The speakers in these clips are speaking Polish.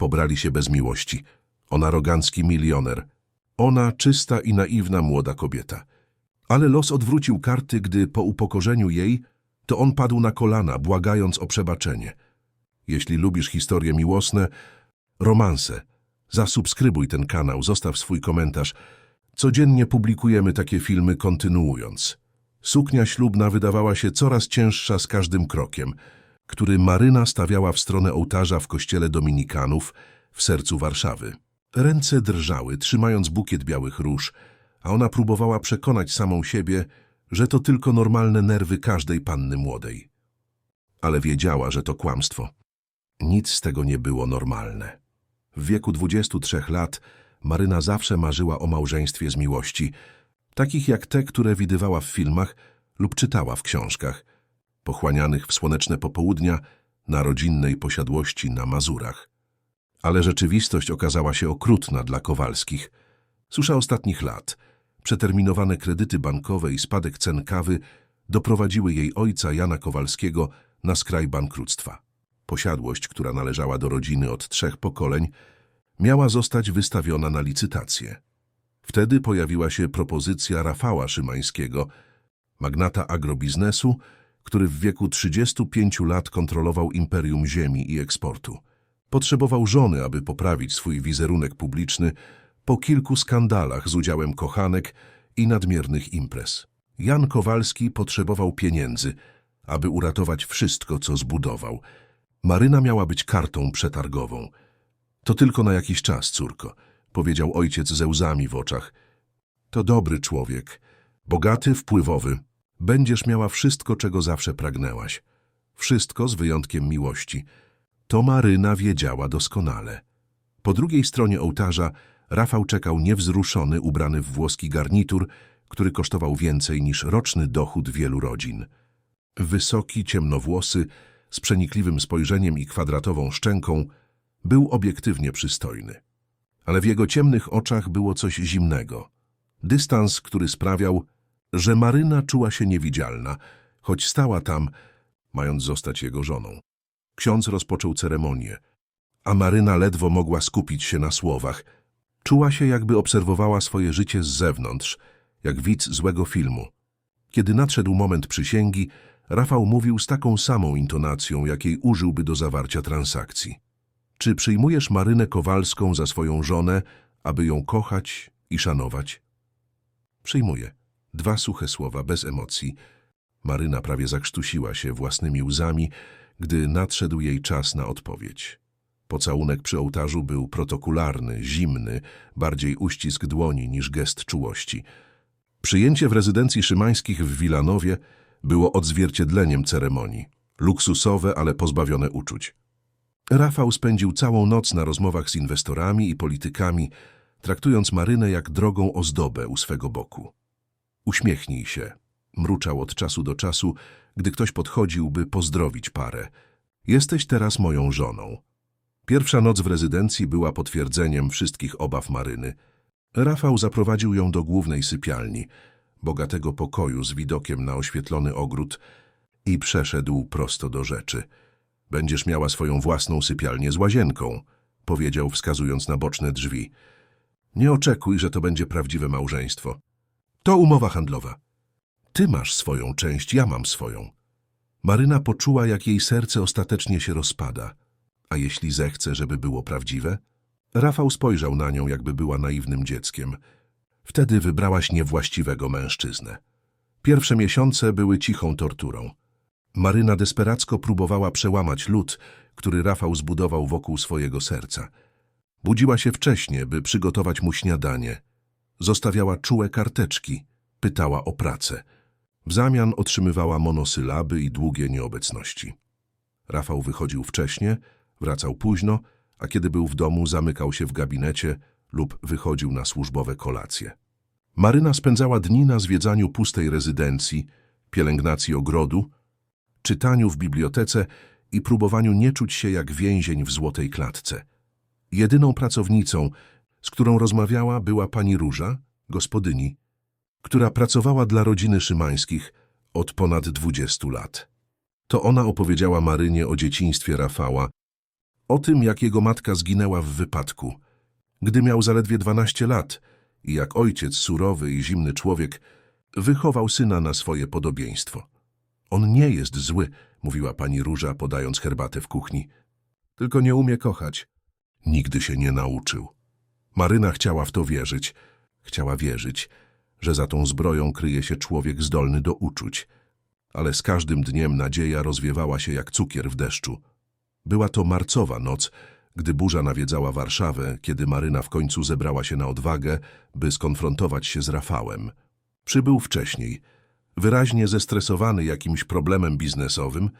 Pobrali się bez miłości. On arogancki milioner. Ona czysta i naiwna młoda kobieta. Ale los odwrócił karty, gdy po upokorzeniu jej, to on padł na kolana, błagając o przebaczenie. Jeśli lubisz historie miłosne, romanse, zasubskrybuj ten kanał, zostaw swój komentarz. Codziennie publikujemy takie filmy, kontynuując. Suknia ślubna wydawała się coraz cięższa z każdym krokiem, który Maryna stawiała w stronę ołtarza w kościele dominikanów w sercu Warszawy. Ręce drżały, trzymając bukiet białych róż, a ona próbowała przekonać samą siebie, że to tylko normalne nerwy każdej panny młodej. Ale wiedziała, że to kłamstwo. Nic z tego nie było normalne. W wieku 23 lat Maryna zawsze marzyła o małżeństwie z miłości, takich jak te, które widywała w filmach lub czytała w książkach, pochłanianych w słoneczne popołudnia na rodzinnej posiadłości na Mazurach. Ale rzeczywistość okazała się okrutna dla Kowalskich. Susza ostatnich lat, przeterminowane kredyty bankowe i spadek cen kawy doprowadziły jej ojca Jana Kowalskiego na skraj bankructwa. Posiadłość, która należała do rodziny od trzech pokoleń, miała zostać wystawiona na licytację. Wtedy pojawiła się propozycja Rafała Szymańskiego, magnata agrobiznesu, który w wieku 35 lat kontrolował imperium ziemi i eksportu. Potrzebował żony, aby poprawić swój wizerunek publiczny po kilku skandalach z udziałem kochanek i nadmiernych imprez. Jan Kowalski potrzebował pieniędzy, aby uratować wszystko, co zbudował. Maryna miała być kartą przetargową. To tylko na jakiś czas, córko, powiedział ojciec ze łzami w oczach. To dobry człowiek, bogaty, wpływowy. Będziesz miała wszystko, czego zawsze pragnęłaś. Wszystko z wyjątkiem miłości. To Maryna wiedziała doskonale. Po drugiej stronie ołtarza Rafał czekał niewzruszony, ubrany w włoski garnitur, który kosztował więcej niż roczny dochód wielu rodzin. Wysoki, ciemnowłosy, z przenikliwym spojrzeniem i kwadratową szczęką, był obiektywnie przystojny. Ale w jego ciemnych oczach było coś zimnego. Dystans, który sprawiał, że Maryna czuła się niewidzialna, choć stała tam, mając zostać jego żoną. Ksiądz rozpoczął ceremonię, a Maryna ledwo mogła skupić się na słowach. Czuła się, jakby obserwowała swoje życie z zewnątrz, jak widz złego filmu. Kiedy nadszedł moment przysięgi, Rafał mówił z taką samą intonacją, jakiej użyłby do zawarcia transakcji. Czy przyjmujesz Marynę Kowalską za swoją żonę, aby ją kochać i szanować? Przyjmuję. Dwa suche słowa, bez emocji. Maryna prawie zakrztusiła się własnymi łzami, gdy nadszedł jej czas na odpowiedź. Pocałunek przy ołtarzu był protokolarny, zimny, bardziej uścisk dłoni niż gest czułości. Przyjęcie w rezydencji szymańskich w Wilanowie było odzwierciedleniem ceremonii. Luksusowe, ale pozbawione uczuć. Rafał spędził całą noc na rozmowach z inwestorami i politykami, traktując Marynę jak drogą ozdobę u swego boku. Uśmiechnij się, mruczał od czasu do czasu, gdy ktoś podchodził, by pozdrowić parę. Jesteś teraz moją żoną. Pierwsza noc w rezydencji była potwierdzeniem wszystkich obaw Maryny. Rafał zaprowadził ją do głównej sypialni, bogatego pokoju z widokiem na oświetlony ogród i przeszedł prosto do rzeczy. Będziesz miała swoją własną sypialnię z łazienką, powiedział wskazując na boczne drzwi. Nie oczekuj, że to będzie prawdziwe małżeństwo. To umowa handlowa. Ty masz swoją część, ja mam swoją. Maryna poczuła, jak jej serce ostatecznie się rozpada. A jeśli zechce, żeby było prawdziwe? Rafał spojrzał na nią, jakby była naiwnym dzieckiem. Wtedy wybrałaś niewłaściwego mężczyznę. Pierwsze miesiące były cichą torturą. Maryna desperacko próbowała przełamać lód, który Rafał zbudował wokół swojego serca. Budziła się wcześnie, by przygotować mu śniadanie. Zostawiała czułe karteczki, pytała o pracę. W zamian otrzymywała monosylaby i długie nieobecności. Rafał wychodził wcześnie, wracał późno, a kiedy był w domu, zamykał się w gabinecie lub wychodził na służbowe kolacje. Maryna spędzała dni na zwiedzaniu pustej rezydencji, pielęgnacji ogrodu, czytaniu w bibliotece i próbowaniu nie czuć się jak więzień w złotej klatce. Jedyną pracownicą, z którą rozmawiała, była pani Róża, gospodyni, która pracowała dla rodziny Szymańskich od ponad 20 lat. To ona opowiedziała Marynie o dzieciństwie Rafała, O tym, jak jego matka zginęła w wypadku, gdy miał zaledwie 12 lat i jak ojciec, surowy i zimny człowiek, wychował syna na swoje podobieństwo. On nie jest zły, mówiła pani Róża, podając herbatę w kuchni. Tylko nie umie kochać. Nigdy się nie nauczył. Maryna chciała w to wierzyć. Chciała wierzyć, że za tą zbroją kryje się człowiek zdolny do uczuć. Ale z każdym dniem nadzieja rozwiewała się jak cukier w deszczu. Była to marcowa noc, gdy burza nawiedzała Warszawę, kiedy Maryna w końcu zebrała się na odwagę, by skonfrontować się z Rafałem. Przybył wcześniej, wyraźnie zestresowany jakimś problemem biznesowym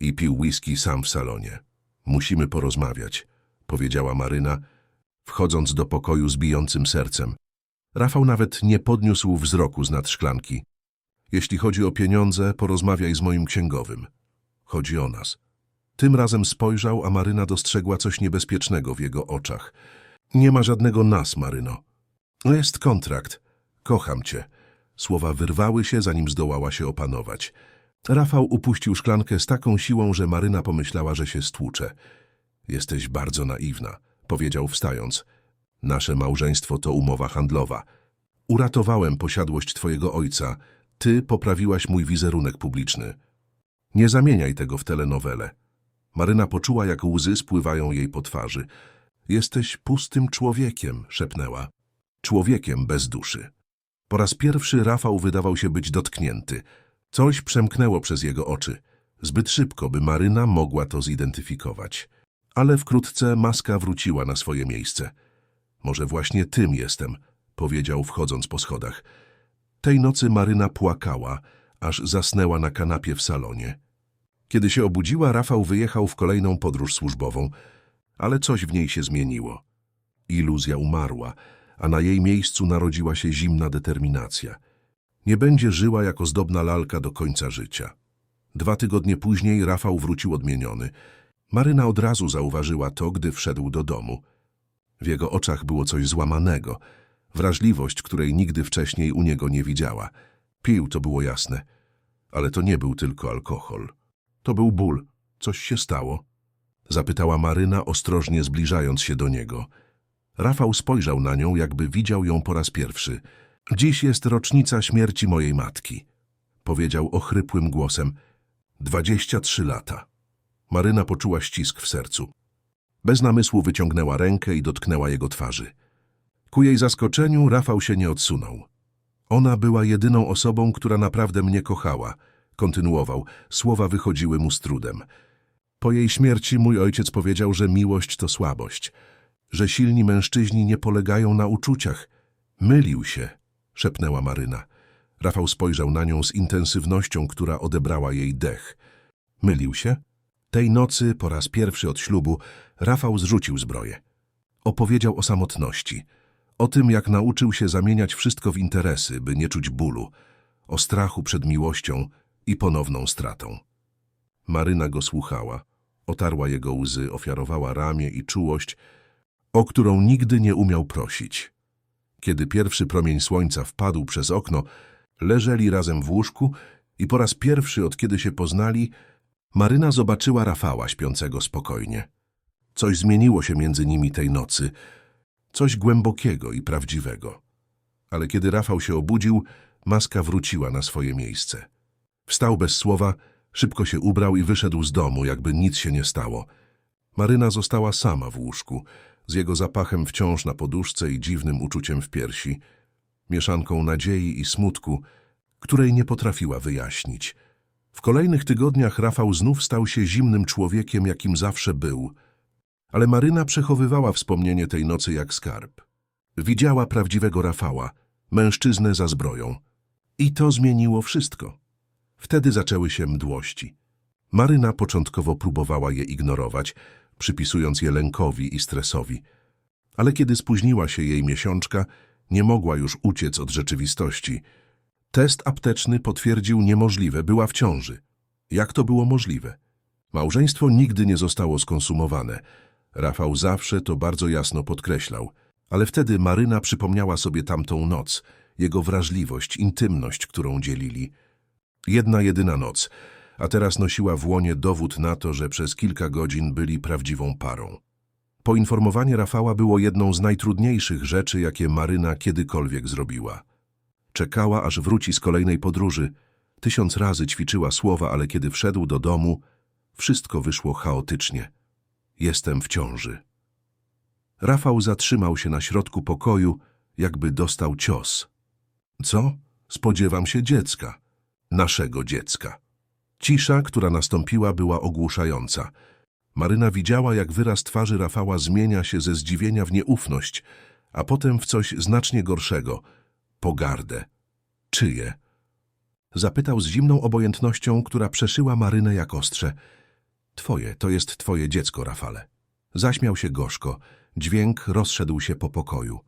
i pił whisky sam w salonie. Musimy porozmawiać, powiedziała Maryna, wchodząc do pokoju z bijącym sercem. Rafał nawet nie podniósł wzroku z nad szklanki. Jeśli chodzi o pieniądze, porozmawiaj z moim księgowym. Chodzi o nas. Tym razem spojrzał, a Maryna dostrzegła coś niebezpiecznego w jego oczach. Nie ma żadnego nas, Maryno. Jest kontrakt. Kocham cię. Słowa wyrwały się, zanim zdołała się opanować. Rafał upuścił szklankę z taką siłą, że Maryna pomyślała, że się stłucze. Jesteś bardzo naiwna, powiedział wstając. Nasze małżeństwo to umowa handlowa. Uratowałem posiadłość twojego ojca. Ty poprawiłaś mój wizerunek publiczny. Nie zamieniaj tego w telenowelę. Maryna poczuła, jak łzy spływają jej po twarzy. Jesteś pustym człowiekiem, szepnęła. Człowiekiem bez duszy. Po raz pierwszy Rafał wydawał się być dotknięty. Coś przemknęło przez jego oczy. Zbyt szybko, by Maryna mogła to zidentyfikować. Ale wkrótce maska wróciła na swoje miejsce. Może właśnie tym jestem, powiedział wchodząc po schodach. Tej nocy Maryna płakała, aż zasnęła na kanapie w salonie. Kiedy się obudziła, Rafał wyjechał w kolejną podróż służbową, ale coś w niej się zmieniło. Iluzja umarła, a na jej miejscu narodziła się zimna determinacja. Nie będzie żyła jako zdobna lalka do końca życia. Dwa tygodnie później Rafał wrócił odmieniony. Maryna od razu zauważyła to, gdy wszedł do domu. W jego oczach było coś złamanego, wrażliwość, której nigdy wcześniej u niego nie widziała. Pił, to było jasne, ale to nie był tylko alkohol. To był ból. Coś się stało? Zapytała Maryna, ostrożnie zbliżając się do niego. Rafał spojrzał na nią, jakby widział ją po raz pierwszy. Dziś jest rocznica śmierci mojej matki, powiedział ochrypłym głosem. Dwadzieścia trzy lata. Maryna poczuła ścisk w sercu. Bez namysłu wyciągnęła rękę i dotknęła jego twarzy. Ku jej zaskoczeniu Rafał się nie odsunął. Ona była jedyną osobą, która naprawdę mnie kochała. Kontynuował. Słowa wychodziły mu z trudem. Po jej śmierci mój ojciec powiedział, że miłość to słabość, że silni mężczyźni nie polegają na uczuciach. Mylił się, szepnęła Maryna. Rafał spojrzał na nią z intensywnością, która odebrała jej dech. Mylił się? Tej nocy, po raz pierwszy od ślubu, Rafał zrzucił zbroję. Opowiedział o samotności, o tym, jak nauczył się zamieniać wszystko w interesy, by nie czuć bólu, o strachu przed miłością i ponowną stratą. Maryna go słuchała, otarła jego łzy, ofiarowała ramię i czułość, o którą nigdy nie umiał prosić. Kiedy pierwszy promień słońca wpadł przez okno, leżeli razem w łóżku i po raz pierwszy, od kiedy się poznali, Maryna zobaczyła Rafała śpiącego spokojnie. Coś zmieniło się między nimi tej nocy, coś głębokiego i prawdziwego. Ale kiedy Rafał się obudził, maska wróciła na swoje miejsce. Wstał bez słowa, szybko się ubrał i wyszedł z domu, jakby nic się nie stało. Maryna została sama w łóżku, z jego zapachem wciąż na poduszce i dziwnym uczuciem w piersi, mieszanką nadziei i smutku, której nie potrafiła wyjaśnić. W kolejnych tygodniach Rafał znów stał się zimnym człowiekiem, jakim zawsze był, ale Maryna przechowywała wspomnienie tej nocy jak skarb. Widziała prawdziwego Rafała, mężczyznę za zbroją. I to zmieniło wszystko. Wtedy zaczęły się mdłości. Maryna początkowo próbowała je ignorować, przypisując je lękowi i stresowi. Ale kiedy spóźniła się jej miesiączka, nie mogła już uciec od rzeczywistości. Test apteczny potwierdził niemożliwe, była w ciąży. Jak to było możliwe? Małżeństwo nigdy nie zostało skonsumowane. Rafał zawsze to bardzo jasno podkreślał. Ale wtedy Maryna przypomniała sobie tamtą noc, jego wrażliwość, intymność, którą dzielili. Jedna jedyna noc, a teraz nosiła w łonie dowód na to, że przez kilka godzin byli prawdziwą parą. Poinformowanie Rafała było jedną z najtrudniejszych rzeczy, jakie Maryna kiedykolwiek zrobiła. Czekała, aż wróci z kolejnej podróży. Tysiąc razy ćwiczyła słowa, ale kiedy wszedł do domu, wszystko wyszło chaotycznie. Jestem w ciąży. Rafał zatrzymał się na środku pokoju, jakby dostał cios. Co? Spodziewam się dziecka. Naszego dziecka. Cisza, która nastąpiła, była ogłuszająca. Maryna widziała, jak wyraz twarzy Rafała zmienia się ze zdziwienia w nieufność, a potem w coś znacznie gorszego – pogardę. Czyje? Zapytał z zimną obojętnością, która przeszyła Marynę jak ostrze. Twoje, to jest twoje dziecko, Rafale. Zaśmiał się gorzko. Dźwięk rozszedł się po pokoju.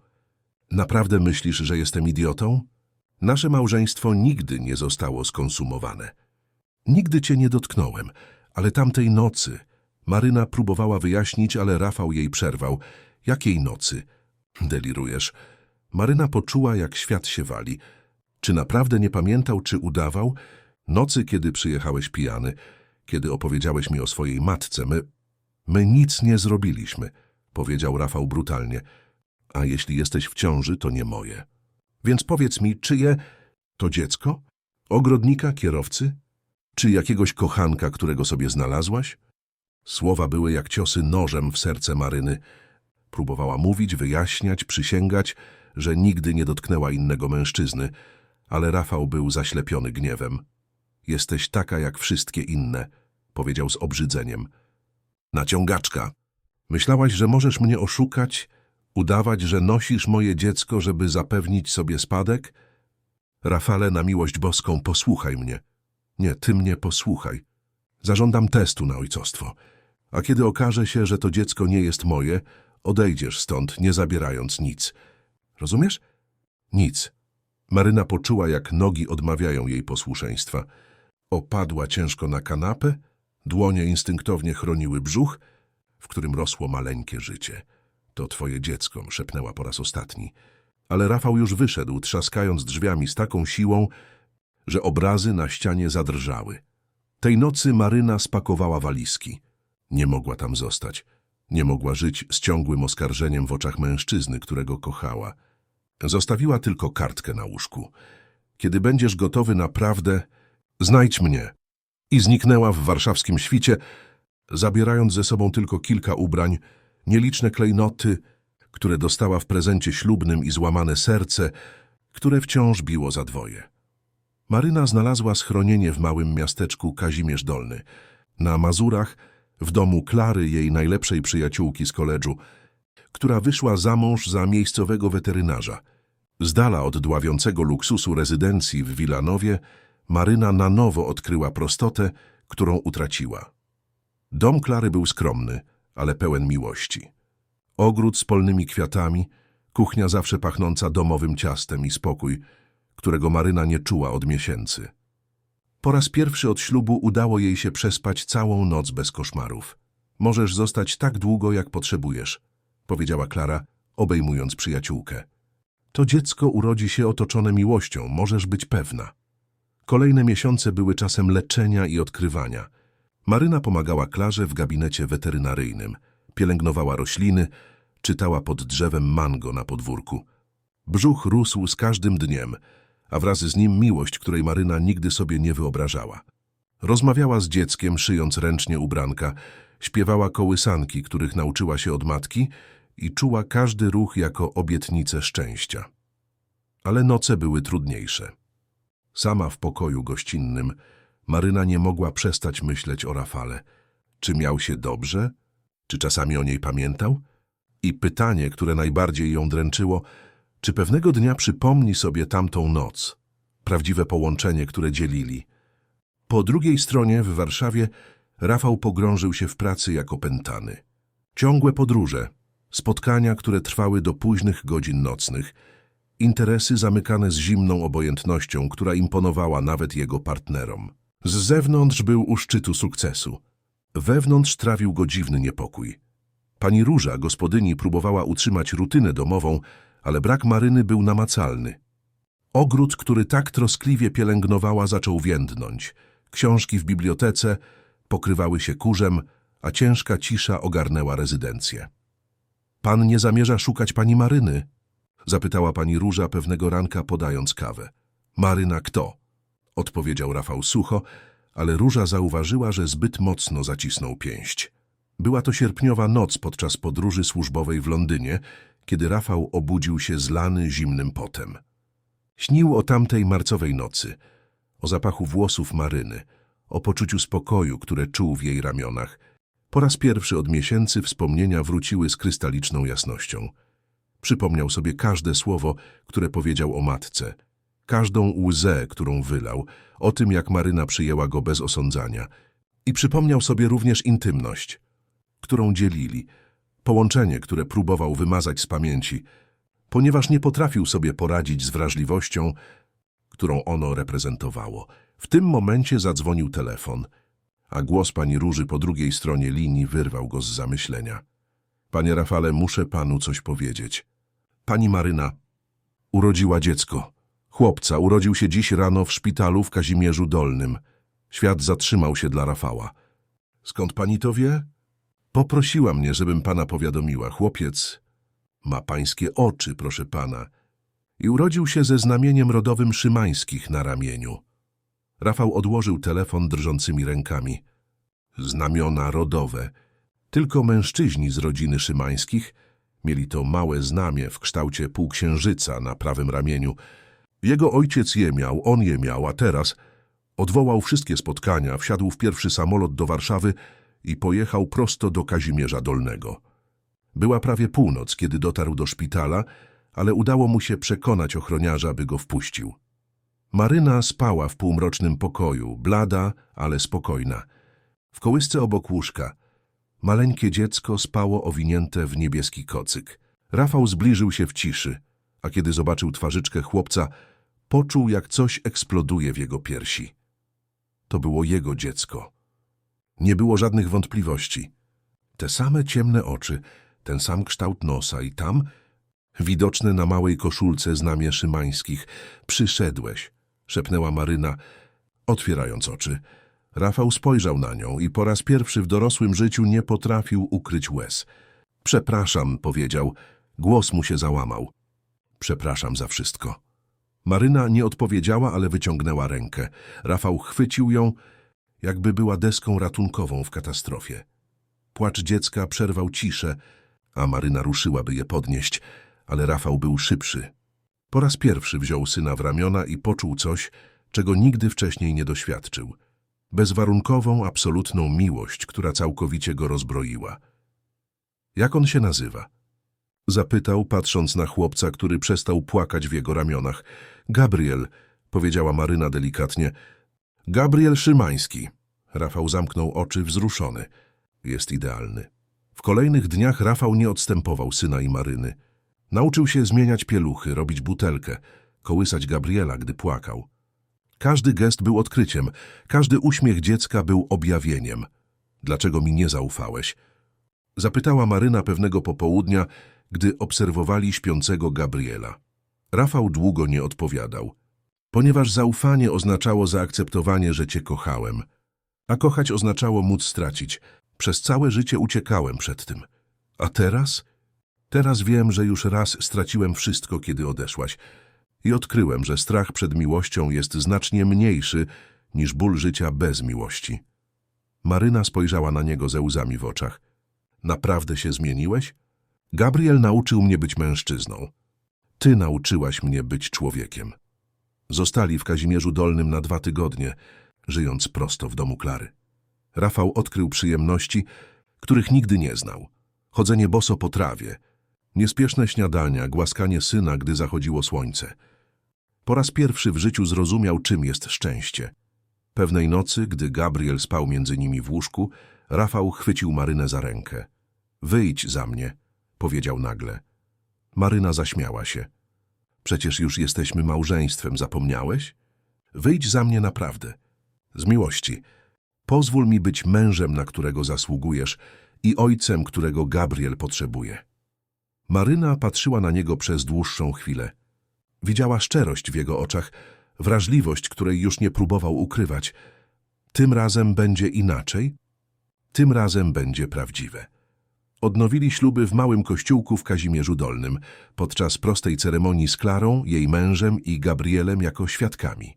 Naprawdę myślisz, że jestem idiotą? Nasze małżeństwo nigdy nie zostało skonsumowane. Nigdy cię nie dotknąłem, ale tamtej nocy... Maryna próbowała wyjaśnić, ale Rafał jej przerwał. Jakiej nocy? Delirujesz. Maryna poczuła, jak świat się wali. Czy naprawdę nie pamiętał, czy udawał? Nocy, kiedy przyjechałeś pijany, kiedy opowiedziałeś mi o swojej matce, my... My nic nie zrobiliśmy, powiedział Rafał brutalnie. A jeśli jesteś w ciąży, to nie moje. Więc powiedz mi, czyje... To dziecko? Ogrodnika, kierowcy? Czy jakiegoś kochanka, którego sobie znalazłaś? Słowa były jak ciosy nożem w serce Maryny. Próbowała mówić, wyjaśniać, przysięgać, że nigdy nie dotknęła innego mężczyzny, ale Rafał był zaślepiony gniewem. Jesteś taka jak wszystkie inne, powiedział z obrzydzeniem. Naciągaczka. Myślałaś, że możesz mnie oszukać, udawać, że nosisz moje dziecko, żeby zapewnić sobie spadek? Rafale, na miłość boską, posłuchaj mnie. Nie, ty mnie posłuchaj. Zażądam testu na ojcostwo. A kiedy okaże się, że to dziecko nie jest moje, odejdziesz stąd, nie zabierając nic. Rozumiesz? Nic. Maryna poczuła, jak nogi odmawiają jej posłuszeństwa. Opadła ciężko na kanapę, dłonie instynktownie chroniły brzuch, w którym rosło maleńkie życie. To twoje dziecko, szepnęła po raz ostatni. Ale Rafał już wyszedł, trzaskając drzwiami z taką siłą, że obrazy na ścianie zadrżały. Tej nocy Maryna spakowała walizki. Nie mogła tam zostać. Nie mogła żyć z ciągłym oskarżeniem w oczach mężczyzny, którego kochała. Zostawiła tylko kartkę na łóżku. Kiedy będziesz gotowy naprawdę, znajdź mnie. I zniknęła w warszawskim świcie, zabierając ze sobą tylko kilka ubrań, nieliczne klejnoty, które dostała w prezencie ślubnym i złamane serce, które wciąż biło za dwoje. Maryna znalazła schronienie w małym miasteczku Kazimierz Dolny. Na Mazurach, w domu Klary, jej najlepszej przyjaciółki z koledżu, która wyszła za mąż za miejscowego weterynarza. Z dala od dławiącego luksusu rezydencji w Wilanowie, Maryna na nowo odkryła prostotę, którą utraciła. Dom Klary był skromny, ale pełen miłości. Ogród z polnymi kwiatami, kuchnia zawsze pachnąca domowym ciastem i spokój, którego Maryna nie czuła od miesięcy. Po raz pierwszy od ślubu udało jej się przespać całą noc bez koszmarów. Możesz zostać tak długo, jak potrzebujesz, powiedziała Klara, obejmując przyjaciółkę. To dziecko urodzi się otoczone miłością, możesz być pewna. Kolejne miesiące były czasem leczenia i odkrywania. Maryna pomagała Klarze w gabinecie weterynaryjnym, pielęgnowała rośliny, czytała pod drzewem mango na podwórku. Brzuch rósł z każdym dniem, a wraz z nim miłość, której Maryna nigdy sobie nie wyobrażała. Rozmawiała z dzieckiem, szyjąc ręcznie ubranka, śpiewała kołysanki, których nauczyła się od matki i czuła każdy ruch jako obietnicę szczęścia. Ale noce były trudniejsze. Sama w pokoju gościnnym Maryna nie mogła przestać myśleć o Rafale. Czy miał się dobrze? Czy czasami o niej pamiętał? I pytanie, które najbardziej ją dręczyło, czy pewnego dnia przypomni sobie tamtą noc, prawdziwe połączenie, które dzielili. Po drugiej stronie, w Warszawie, Rafał pogrążył się w pracy jako pętany. Ciągłe podróże, spotkania, które trwały do późnych godzin nocnych, interesy zamykane z zimną obojętnością, która imponowała nawet jego partnerom. Z zewnątrz był u szczytu sukcesu. Wewnątrz trawił go dziwny niepokój. Pani Róża, gospodyni, próbowała utrzymać rutynę domową, ale brak Maryny był namacalny. Ogród, który tak troskliwie pielęgnowała, zaczął więdnąć. Książki w bibliotece pokrywały się kurzem, a ciężka cisza ogarnęła rezydencję. Pan nie zamierza szukać pani Maryny? Zapytała pani Róża pewnego ranka, podając kawę. Maryna kto? Odpowiedział Rafał sucho, ale Róża zauważyła, że zbyt mocno zacisnął pięść. Była to sierpniowa noc podczas podróży służbowej w Londynie, kiedy Rafał obudził się zlany zimnym potem. Śnił o tamtej marcowej nocy, o zapachu włosów Maryny, o poczuciu spokoju, które czuł w jej ramionach. Po raz pierwszy od miesięcy wspomnienia wróciły z krystaliczną jasnością. Przypomniał sobie każde słowo, które powiedział o matce, każdą łzę, którą wylał, o tym, jak Maryna przyjęła go bez osądzania. I przypomniał sobie również intymność, którą dzielili, połączenie, które próbował wymazać z pamięci, ponieważ nie potrafił sobie poradzić z wrażliwością, którą ono reprezentowało. W tym momencie zadzwonił telefon, a głos pani Róży po drugiej stronie linii wyrwał go z zamyślenia. Panie Rafale, muszę panu coś powiedzieć. Pani Maryna urodziła dziecko. Chłopca urodził się dziś rano w szpitalu w Kazimierzu Dolnym. Świat zatrzymał się dla Rafała. Skąd pani to wie? Poprosiła mnie, żebym pana powiadomiła. Chłopiec ma pańskie oczy, proszę pana. I urodził się ze znamieniem rodowym Szymańskich na ramieniu. Rafał odłożył telefon drżącymi rękami. Znamiona rodowe. Tylko mężczyźni z rodziny Szymańskich mieli to małe znamie w kształcie półksiężyca na prawym ramieniu. Jego ojciec je miał, on je miał, a teraz odwołał wszystkie spotkania, wsiadł w pierwszy samolot do Warszawy i pojechał prosto do Kazimierza Dolnego. Była prawie północ, kiedy dotarł do szpitala, ale udało mu się przekonać ochroniarza, by go wpuścił. Maryna spała w półmrocznym pokoju, blada, ale spokojna. W kołysce obok łóżka maleńkie dziecko spało owinięte w niebieski kocyk. Rafał zbliżył się w ciszy, a kiedy zobaczył twarzyczkę chłopca, poczuł, jak coś eksploduje w jego piersi. To było jego dziecko. Nie było żadnych wątpliwości. Te same ciemne oczy, ten sam kształt nosa i tam, widoczne na małej koszulce znamie szymańskich, przyszedłeś, szepnęła Maryna, otwierając oczy. Rafał spojrzał na nią i po raz pierwszy w dorosłym życiu nie potrafił ukryć łez. Przepraszam, powiedział. Głos mu się załamał. Przepraszam za wszystko. Maryna nie odpowiedziała, ale wyciągnęła rękę. Rafał chwycił ją, jakby była deską ratunkową w katastrofie. Płacz dziecka przerwał ciszę, a Maryna ruszyła, by je podnieść, ale Rafał był szybszy. Po raz pierwszy wziął syna w ramiona i poczuł coś, czego nigdy wcześniej nie doświadczył. Bezwarunkową, absolutną miłość, która całkowicie go rozbroiła. Jak on się nazywa? Zapytał, patrząc na chłopca, który przestał płakać w jego ramionach. Gabriel, powiedziała Maryna delikatnie. Gabriel Szymański. Rafał zamknął oczy wzruszony. Jest idealny. W kolejnych dniach Rafał nie odstępował syna i Maryny. Nauczył się zmieniać pieluchy, robić butelkę, kołysać Gabriela, gdy płakał. Każdy gest był odkryciem, każdy uśmiech dziecka był objawieniem. Dlaczego mi nie zaufałeś? Zapytała Maryna pewnego popołudnia, gdy obserwowali śpiącego Gabriela. Rafał długo nie odpowiadał, ponieważ zaufanie oznaczało zaakceptowanie, że cię kochałem, a kochać oznaczało móc stracić. Przez całe życie uciekałem przed tym. A teraz? Teraz wiem, że już raz straciłem wszystko, kiedy odeszłaś. I odkryłem, że strach przed miłością jest znacznie mniejszy niż ból życia bez miłości. Maryna spojrzała na niego ze łzami w oczach. Naprawdę się zmieniłeś? Gabriel nauczył mnie być mężczyzną. Ty nauczyłaś mnie być człowiekiem. Zostali w Kazimierzu Dolnym na dwa tygodnie, żyjąc prosto w domu Klary. Rafał odkrył przyjemności, których nigdy nie znał. Chodzenie boso po trawie, niespieszne śniadania, głaskanie syna, gdy zachodziło słońce. Po raz pierwszy w życiu zrozumiał, czym jest szczęście. Pewnej nocy, gdy Gabriel spał między nimi w łóżku, Rafał chwycił Marynę za rękę. Wyjdź za mnie, powiedział nagle. Maryna zaśmiała się. Przecież już jesteśmy małżeństwem, zapomniałeś? Wyjdź za mnie naprawdę. Z miłości. Pozwól mi być mężem, na którego zasługujesz i ojcem, którego Gabriel potrzebuje. Maryna patrzyła na niego przez dłuższą chwilę. Widziała szczerość w jego oczach, wrażliwość, której już nie próbował ukrywać. Tym razem będzie inaczej? Tym razem będzie prawdziwe. Odnowili śluby w małym kościółku w Kazimierzu Dolnym, podczas prostej ceremonii z Klarą, jej mężem i Gabrielem jako świadkami.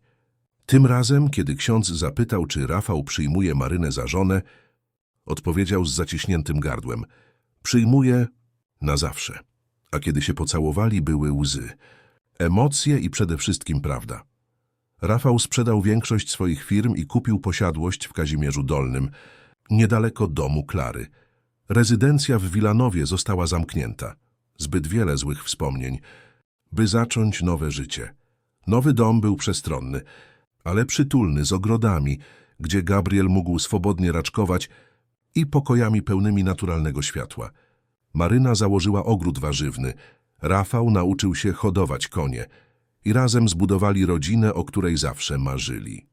Tym razem, kiedy ksiądz zapytał, czy Rafał przyjmuje Marynę za żonę, odpowiedział z zaciśniętym gardłem – przyjmuje na zawsze. A kiedy się pocałowali, były łzy. Emocje i przede wszystkim prawda. Rafał sprzedał większość swoich firm i kupił posiadłość w Kazimierzu Dolnym, niedaleko domu Klary. Rezydencja w Wilanowie została zamknięta. Zbyt wiele złych wspomnień, by zacząć nowe życie. Nowy dom był przestronny, ale przytulny, z ogrodami, gdzie Gabriel mógł swobodnie raczkować i pokojami pełnymi naturalnego światła. Maryna założyła ogród warzywny, Rafał nauczył się hodować konie i razem zbudowali rodzinę, o której zawsze marzyli.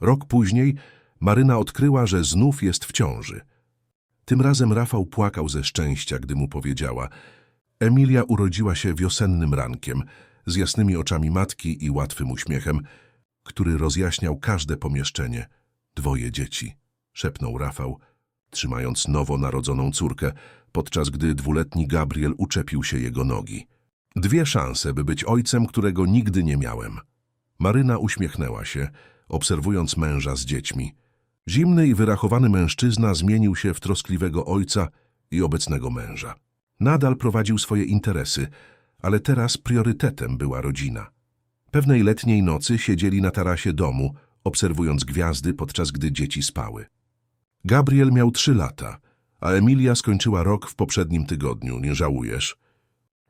Rok później Maryna odkryła, że znów jest w ciąży. Tym razem Rafał płakał ze szczęścia, gdy mu powiedziała. Emilia urodziła się wiosennym rankiem, z jasnymi oczami matki i łatwym uśmiechem, który rozjaśniał każde pomieszczenie. Dwoje dzieci, szepnął Rafał, trzymając nowo narodzoną córkę, podczas gdy dwuletni Gabriel uczepił się jego nogi. Dwie szanse, by być ojcem, którego nigdy nie miałem. Maryna uśmiechnęła się, obserwując męża z dziećmi. Zimny i wyrachowany mężczyzna zmienił się w troskliwego ojca i obecnego męża. Nadal prowadził swoje interesy, ale teraz priorytetem była rodzina. Pewnej letniej nocy siedzieli na tarasie domu, obserwując gwiazdy, podczas gdy dzieci spały. Gabriel miał trzy lata, a Emilia skończyła rok w poprzednim tygodniu. Nie żałujesz?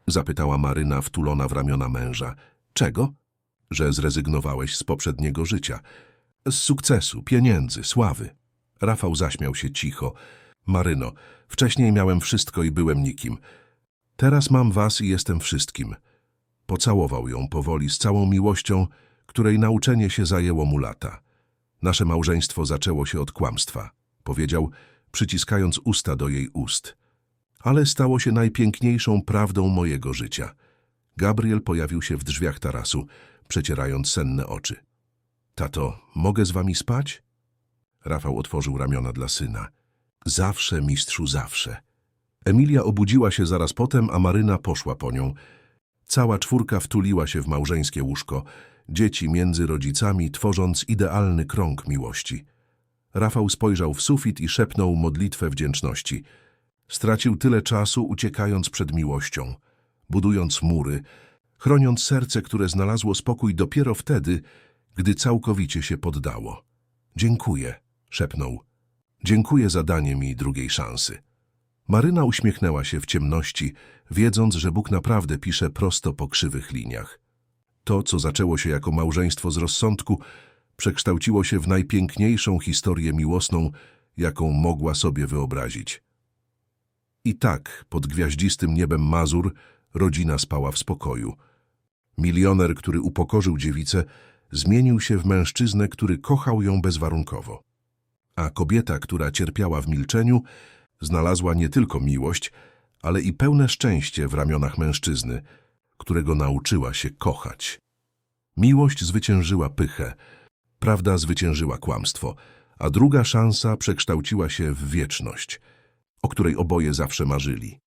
Zapytała Maryna wtulona w ramiona męża. Czego? Że zrezygnowałeś z poprzedniego życia. Z sukcesu, pieniędzy, sławy. Rafał zaśmiał się cicho. Maryno, wcześniej miałem wszystko i byłem nikim. Teraz mam was i jestem wszystkim. Pocałował ją powoli z całą miłością, której nauczenie się zajęło mu lata. Nasze małżeństwo zaczęło się od kłamstwa, powiedział, przyciskając usta do jej ust. Ale stało się najpiękniejszą prawdą mojego życia. Gabriel pojawił się w drzwiach tarasu, przecierając senne oczy. Tato, mogę z wami spać? Rafał otworzył ramiona dla syna. Zawsze, mistrzu, zawsze. Emilia obudziła się zaraz potem, a Maryna poszła po nią. Cała czwórka wtuliła się w małżeńskie łóżko, dzieci między rodzicami, tworząc idealny krąg miłości. Rafał spojrzał w sufit i szepnął modlitwę wdzięczności. Stracił tyle czasu, uciekając przed miłością, budując mury, chroniąc serce, które znalazło spokój dopiero wtedy, gdy całkowicie się poddało. Dziękuję, szepnął. Dziękuję za danie mi drugiej szansy. Maryna uśmiechnęła się w ciemności, wiedząc, że Bóg naprawdę pisze prosto po krzywych liniach. To, co zaczęło się jako małżeństwo z rozsądku, przekształciło się w najpiękniejszą historię miłosną, jaką mogła sobie wyobrazić. I tak, pod gwiaździstym niebem Mazur, rodzina spała w spokoju. Milioner, który upokorzył dziewicę, zmienił się w mężczyznę, który kochał ją bezwarunkowo. A kobieta, która cierpiała w milczeniu, znalazła nie tylko miłość, ale i pełne szczęście w ramionach mężczyzny, którego nauczyła się kochać. Miłość zwyciężyła pychę, prawda zwyciężyła kłamstwo, a druga szansa przekształciła się w wieczność, o której oboje zawsze marzyli.